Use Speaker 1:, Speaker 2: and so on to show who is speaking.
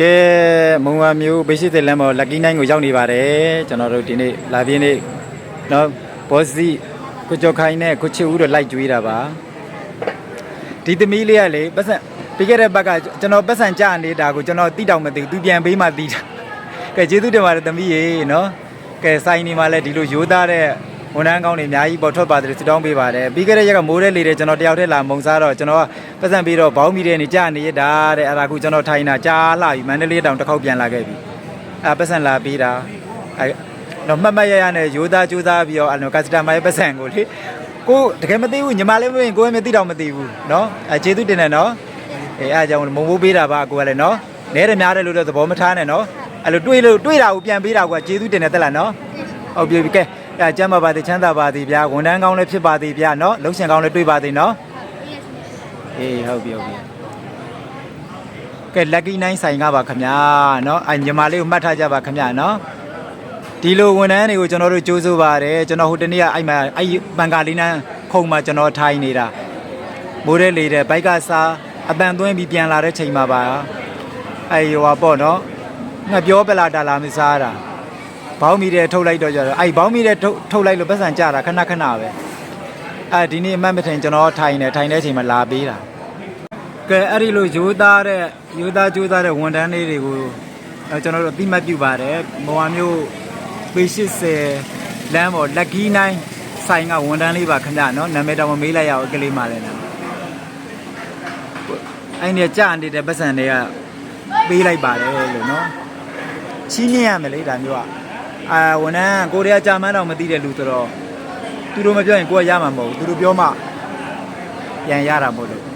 Speaker 1: ကဲမုံဝါမျိုးဘေးရှိတဲ့လမ်းပေါ် lucky night ကိုရောက်နေပါတယ်ကျွန်တော်တို့ဒီနေ့လာပြင်းနေ့နော်ဘောစီကိုကျော်ခိုင်နဲ့ကိုချစ်ဦးတို့လိုက်ကြွေးတာပါဒီသမီးလေးကလေပတ်စံပြီးခဲ့တဲ့ဘက်ကကျွန်တော်ပတ်စံကြာနေတာကိုကျွန်တော်တိတောင်မသိဘူးသူပြန်ပေးမှတိတာကဲကျေးဇူးတင်ပါတယ်သမီးရေနော်ကဲစိုင်းနေမှာလဲဒီလိုရိုးသားတဲ့ ဝန်ထမ်းကောင်းတွေအများကြီးပေါ်ထွက်ပါတယ်စတောင်းပေးပါတယ်ပြီးခဲ့တဲ့ရက်ကမိုးတဲ့လေတဲ့ကျွန်တော်တယောက်တည်းလာမုံစားတော့ကျွန်တော်ကပတ်စံပြီးတော့ဘောင်းမီတဲ့နေကြာနေရတာတဲ့အဲ့ဒါကူကျွန်တော်ထိုင်တာကြားလာပြီမန္တလေးတောင်တစ်ခေါက်ပြန်လာခဲ့ပြီအဲ့ပတ်စံလာပေးတာအဲ့တော့မှတ်မှတ်ရရနဲ့ရိုးသားကြိုးစားပြီးတော့အဲ့တော့ကစတမာရဲ့ပတ်စံကိုလေကိုတကယ်မသိဘူးညီမလေးမင်းကိုယ်မသိတော့မသိဘူးเนาะအဲကျေးဇူးတင်တယ်เนาะအေးအားကြောင့်မုံမိုးပေးတာပါကိုကလည်းเนาะနဲတယ်များတယ်လို့တော့သဘောမထားနဲ့เนาะအဲ့လိုတွေးလို့တွေးတာကိုပြန်ပေးတာကကျေးဇူးတင်တယ်တက်လားเนาะဟုတ်ပြီကဲ အဲကျမ်းမာပါသည်ချမ်းသာပါသည်ဗျာဝန်ထမ်းကောင်းလည်းဖြစ်ပါသည်ဗျာနော်လုံရှင်ကောင်းလည်းတွေ့ပါသည်နော်အေးဟုတ်ပြီဟုတ်ပြီကဲ lucky 9ဆိုင်ကပါခင်ဗျာနော်အဲညီမလေးကိုမှတ်ထားကြပါခင်ဗျာနော်ဒီလိုဝန်ထမ်းတွေကိုကျွန်တော်တို့ကြိုးစိုးပါတယ်ကျွန်တော်ဟိုတနေ့ကအဲ့မှာအဲ့ပန်ကာလေးနန်းခုံမှာကျွန်တော်ထိုင်နေတာမိုးတဲ့လေတဲ့ဘိုက်ကစားအပန်သွင်းပြီးပြန်လာတဲ့ချိန်မှာပါအဲ့ဟိုပါပေါ့နော်ငါပြောပလာတာလာမစားတာ ဘောင်းမီတဲ့ထုတ်လိုက်တော့ကြတော့အဲ့ဘောင်းမီတဲ့ထုတ်ထုတ်လိုက်လို့ပတ်စံကြတာခဏခဏပဲအဲ့ဒီနေ့အမှတ်မထင်ကျွန်တော်ထိုင်နေထိုင်တဲ့အချိန်မှာလာပေးတာကဲအဲ့ဒီလိုယူသားတဲ့ယူသားကြိုးသားတဲ့ဝန်ထမ်းလေးတွေကိုအဲကျွန်တော်တို့အတိမတ်ပြုပါတယ်မဝါမျိုးပေ80လမ်းပေါ် lucky 9ဆိုင်ကဝန်ထမ်းလေးပါခင်ဗျာနော်နာမည်တော့မမေးလိုက်ရအောင်အကလေးမှလည်းနော်အဲ့ဒီကြာနေတဲ့ပတ်စံတွေကပေးလိုက်ပါတယ်လို့နော်ချီးမြှင့်ရမယ်လေဒါမျိုးอ่ะ အာဝန်ထမ်းကိုရီးယားဂျာမန်တော့မသိတဲ့လူဆိုတော့သူတို့မပြောရင်ကိုကရမှာမဟုတ်ဘူးသူတို့ပြောမှပြန်ရတာမဟုတ်လို့